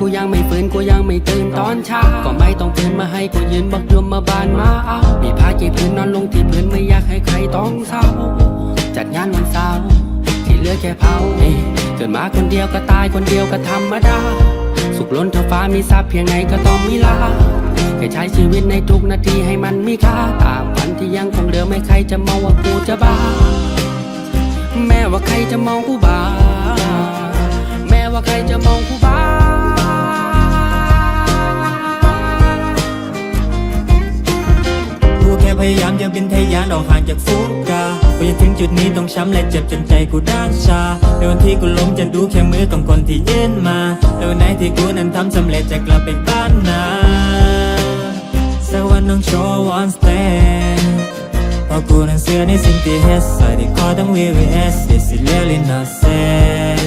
กูยังไม่ฟื้นกูยังไม่ตื่นตอนเช้าก็ไม่ต้องตื่นมาให้กูยืนบักยมมาบานมาเอามีผ้ากี่พื้นนอนลงที่พื้นไม่อยากให้ใครต้องเศร้า จัดงานวันเสาร์ที่เหลือแค่เผาเอ้ยเกิดมาคนเดียวก็ตายคนเดียวก็ธรรมดา สุขล้นเท่าฟ้ามีทรัพย์เพียงไหนก็ต้องมีลาแค่ใช้ชีวิตในทุกนาทีให้มันมีค่าตาบวันที่ยังคงเหลือไม่ใครจะมองว่ากูจะบ้า แม้ว่าใครจะมองกูบ้า แม้ว่าใครจะมองกูบ้า ยายามจะเป็นทะยานออกห่างจากฟูกาพอจะถึงจุดนี้ต้องช้ำและเจ็บจนใจกูด้านชาในวันที่กูล้มจะดูแค่มือของคนที่ยื่นมาในวันไหนที่กูนั้นทำสำเร็จจะกลับไปบ้านนาสักวันต้องโชว์ one stand พราะกูนั้นเสื้อในสิ่งที่เฮ็ดใส่ที่คอต้ง VVS This is really not sad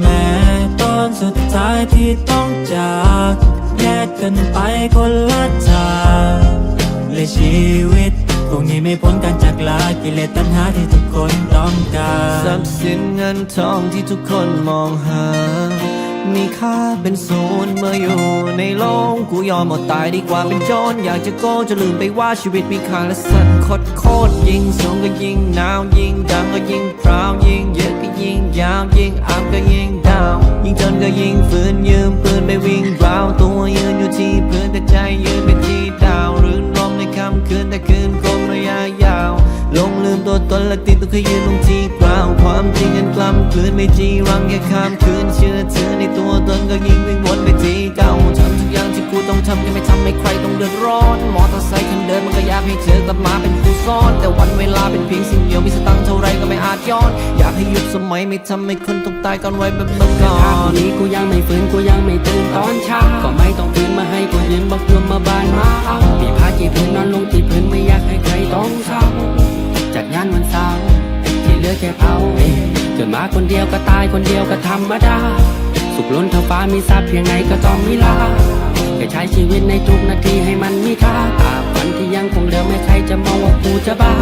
แม้ตอนสุดท้ายที่ต้องจากแยกกันไปคนละทาง และชีวิตคงนี้ไม่พ้นการจากลากิเลสตัณหาที่ทุกคนต้องการทรัพย์สินเงินทองที่ทุกคนมองหา มีค่าเป็นศูนย์เมื่ออยู่ในโลกกูยอมอดตายดีกว่าเป็นโจรอยากจะโก้จะลืมไปว่าชีวิตมีค่าและสันคดโคตรยิ่งสูงก็ยิ่งหนาวยิ่งดังก็ยิ่งพราวยิ่งเยอะก็ยิ่งยาวยิ่งอัพก็ยิ่งดาวยิ่งจนก็ยิ่งฝืนยืมปืนไปวิ่ง ตัวตนและติดตัวขยืนลงที่กล่าวความจริงกันกล้ำกลืนไม่จีรังแค่ข้ามคืนเชื่อถือในตัวตนก็ยิ่งวิ่งวนไปที่เก่าทำทุกอย่างที่กูต้องทำยังไม่ทำให้ใครต้องเดือดร้อนมอเตอร์ไซค์คันเดิมมันก็อยากให้เธอกลับมาเป็นผู้ซ่อน แต่วันเวลาเป็นเพียงสิ่งเดียวมีสตังค์เท่าไรก็ไม่อาจย้อน อยากให้ยุคสมัยไม่ทำให้คนต้องตายก่อนไว้แบบเมื่อก่อถ้านพรุ่งนี้กูยังไม่ฟื้นกูยังไม่ตื่นตอนเช้าก็ไม่ต้องตื่นมาให้กูยืนบักยมมาบานมาเอามีผ้ากี่พื้น คนเดียวก็ตายคนเดียวก็ธรรมดา สุขล้นเท่าฟ้ามีทรัพย์เพียงไหนก็ต้องมีลาแค่ใช้ชีวิตในทุกนาทีให้มันมีค่าตาฝันที่ยังคงเดิมไม่ใครจะมองว่ากูจะบ้า